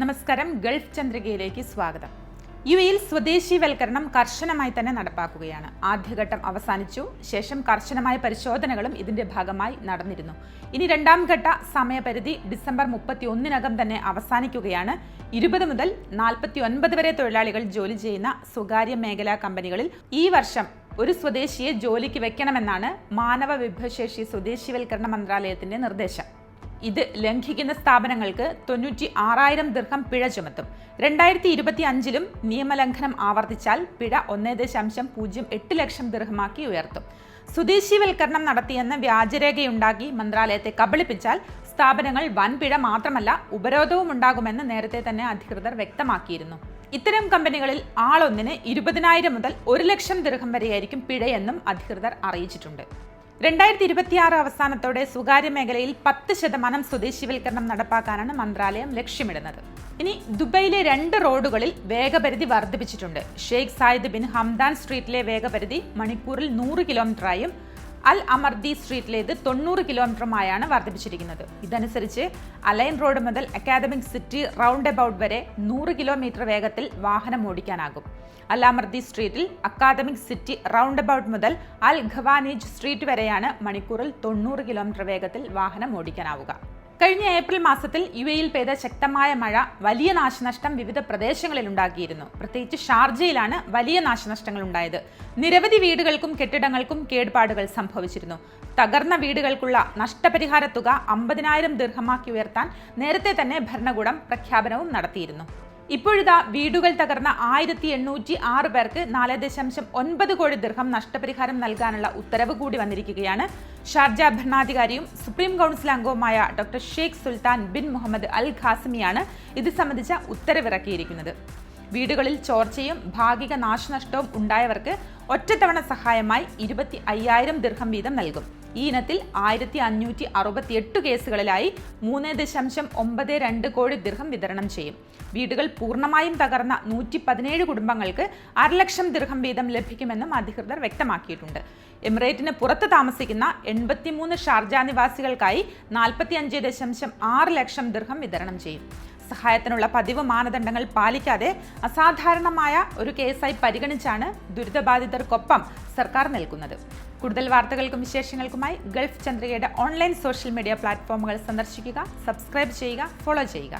നമസ്കാരം ഗൾഫ് ചന്ദ്രികയിലേക്ക് സ്വാഗതം. യു എയിൽ സ്വദേശീവൽക്കരണം കർശനമായി തന്നെ നടപ്പാക്കുകയാണ്. ആദ്യഘട്ടം അവസാനിച്ചു ശേഷം കർശനമായ പരിശോധനകളും ഇതിന്റെ ഭാഗമായി നടന്നിരുന്നു. ഇനി രണ്ടാം ഘട്ട സമയപരിധി ഡിസംബർ മുപ്പത്തി ഒന്നിനകം തന്നെ അവസാനിക്കുകയാണ്. ഇരുപത് മുതൽ നാൽപ്പത്തി ഒൻപത് വരെ തൊഴിലാളികൾ ജോലി ചെയ്യുന്ന സ്വകാര്യ മേഖലാ കമ്പനികളിൽ ഈ വർഷം ഒരു സ്വദേശിയെ ജോലിക്ക് വെക്കണമെന്നാണ് മാനവ വിഭവശേഷി സ്വദേശീവൽക്കരണ മന്ത്രാലയത്തിന്റെ നിർദ്ദേശം. ഇത് ലംഘിക്കുന്ന സ്ഥാപനങ്ങൾക്ക് തൊണ്ണൂറ്റി ആറായിരം ദീർഘം പിഴ ചുമത്തും. രണ്ടായിരത്തി ഇരുപത്തി അഞ്ചിലും നിയമലംഘനം ആവർത്തിച്ചാൽ പിഴ ഒന്നേ ദശാംശം പൂജ്യം എട്ട് ലക്ഷം ദീർഘമാക്കി ഉയർത്തും. സ്വദേശീവൽക്കരണം നടത്തിയെന്ന വ്യാജരേഖയുണ്ടാക്കി മന്ത്രാലയത്തെ കബളിപ്പിച്ചാൽ സ്ഥാപനങ്ങൾ വൻപിഴ മാത്രമല്ല ഉപരോധവും ഉണ്ടാകുമെന്ന് നേരത്തെ തന്നെ അധികൃതർ വ്യക്തമാക്കിയിരുന്നു. ഇത്തരം കമ്പനികളിൽ ആളൊന്നിന് ഇരുപതിനായിരം മുതൽ ഒരു ലക്ഷം ദീർഘം വരെയായിരിക്കും പിഴയെന്നും അധികൃതർ അറിയിച്ചിട്ടുണ്ട്. രണ്ടായിരത്തി ഇരുപത്തിയാറ് അവസാനത്തോടെ സ്വകാര്യ മേഖലയിൽ പത്ത് ശതമാനം സ്വദേശിവൽക്കരണം നടപ്പാക്കാനാണ് മന്ത്രാലയം ലക്ഷ്യമിടുന്നത്. ഇനി ദുബൈയിലെ രണ്ട് റോഡുകളിൽ വേഗപരിധി വർദ്ധിപ്പിച്ചിട്ടുണ്ട്. ഷെയ്ഖ് സായിദ് ബിൻ ഹംദാൻ സ്ട്രീറ്റിലെ വേഗപരിധി മണിക്കൂറിൽ നൂറ് കിലോമീറ്ററായും അൽ അമർദി സ്ട്രീറ്റിലേത് തൊണ്ണൂറ് കിലോമീറ്ററുമായാണ് വർദ്ധിപ്പിച്ചിരിക്കുന്നത്. ഇതനുസരിച്ച് അലൈൻ റോഡ് മുതൽ അക്കാദമിക് സിറ്റി റൗണ്ട് എബൌട്ട് വരെ നൂറ് കിലോമീറ്റർ വേഗത്തിൽ വാഹനം ഓടിക്കാനാകും. അൽ അമർദി സ്ട്രീറ്റിൽ അക്കാദമിക് സിറ്റി റൗണ്ട് എബൌട്ട് മുതൽ അൽ ഖവാനേജ് സ്ട്രീറ്റ് വരെയാണ് മണിക്കൂറിൽ തൊണ്ണൂറ് കിലോമീറ്റർ വേഗത്തിൽ വാഹനം ഓടിക്കാനാവുക. കഴിഞ്ഞ ഏപ്രിൽ മാസത്തിൽ യു എയിൽ പെയ്ത ശക്തമായ മഴ വലിയ നാശനഷ്ടം വിവിധ പ്രദേശങ്ങളിൽ ഉണ്ടാക്കിയിരുന്നു പ്രത്യേകിച്ച് ഷാർജയിലാണ് വലിയ നാശനഷ്ടങ്ങൾ ഉണ്ടായത്. നിരവധി വീടുകൾക്കും കെട്ടിടങ്ങൾക്കും കേടുപാടുകൾ സംഭവിച്ചിരുന്നു. തകർന്ന വീടുകൾക്കുള്ള നഷ്ടപരിഹാര തുക അമ്പതിനായിരം ദീർഘമാക്കി ഉയർത്താൻ നേരത്തെ തന്നെ ഭരണകൂടം പ്രഖ്യാപനവും നടത്തിയിരുന്നു. ഇപ്പോഴിതാ വീടുകൾ തകർന്ന ആയിരത്തി എണ്ണൂറ്റി ആറ് പേർക്ക് നാല് ദശാംശം ഒൻപത് കോടി ദീർഘം നഷ്ടപരിഹാരം നൽകാനുള്ള ഉത്തരവ് കൂടി വന്നിരിക്കുകയാണ്. ഷാർജ ഭരണാധികാരിയും സുപ്രീം കൗൺസിൽ അംഗവുമായ doctor Sheikh Sultan bin Muhammad Al ഖാസിമിയാണ് ഇത് സംബന്ധിച്ച ഉത്തരവിറക്കിയിരിക്കുന്നത്. വീടുകളിൽ ചോർച്ചയും ഭാഗിക നാശനഷ്ടവും ഉണ്ടായവർക്ക് ഒറ്റത്തവണ സഹായമായി ഇരുപത്തി അയ്യായിരം ദീർഘം വീതം നൽകും. ഈ ഇനത്തിൽ ആയിരത്തി അഞ്ഞൂറ്റി അറുപത്തി എട്ട് കേസുകളിലായി മൂന്ന് ദശാംശം ഒമ്പത് രണ്ട് കോടി ദീർഘം വിതരണം ചെയ്യും. വീടുകൾ പൂർണമായും തകർന്ന നൂറ്റി പതിനേഴ് കുടുംബങ്ങൾക്ക് അരലക്ഷം ദീർഘം വീതം ലഭിക്കുമെന്നും അധികൃതർ വ്യക്തമാക്കിയിട്ടുണ്ട്. എമിറേറ്റിന് പുറത്ത് താമസിക്കുന്ന എൺപത്തിമൂന്ന് ഷാർജ നിവാസികൾക്കായി നാൽപ്പത്തി അഞ്ച് ദശാംശം ആറ് ലക്ഷം ദീർഘം വിതരണം ചെയ്യും. സഹായത്തിനുള്ള പതിവ് മാനദണ്ഡങ്ങൾ പാലിക്കാതെ അസാധാരണമായ ഒരു കേസായി പരിഗണിച്ചാണ് ദുരിതബാധിതർക്കൊപ്പം സർക്കാർ നിൽക്കുന്നത് കൂടുതൽ വാർത്തകൾക്കും വിശേഷങ്ങൾക്കുമായി ഗൾഫ് ചന്ദ്രികയുടെ ഓൺലൈൻ സോഷ്യൽ മീഡിയ പ്ലാറ്റ്ഫോമുകൾ സന്ദർശിക്കുക സബ്സ്ക്രൈബ് ചെയ്യുക ഫോളോ ചെയ്യുക.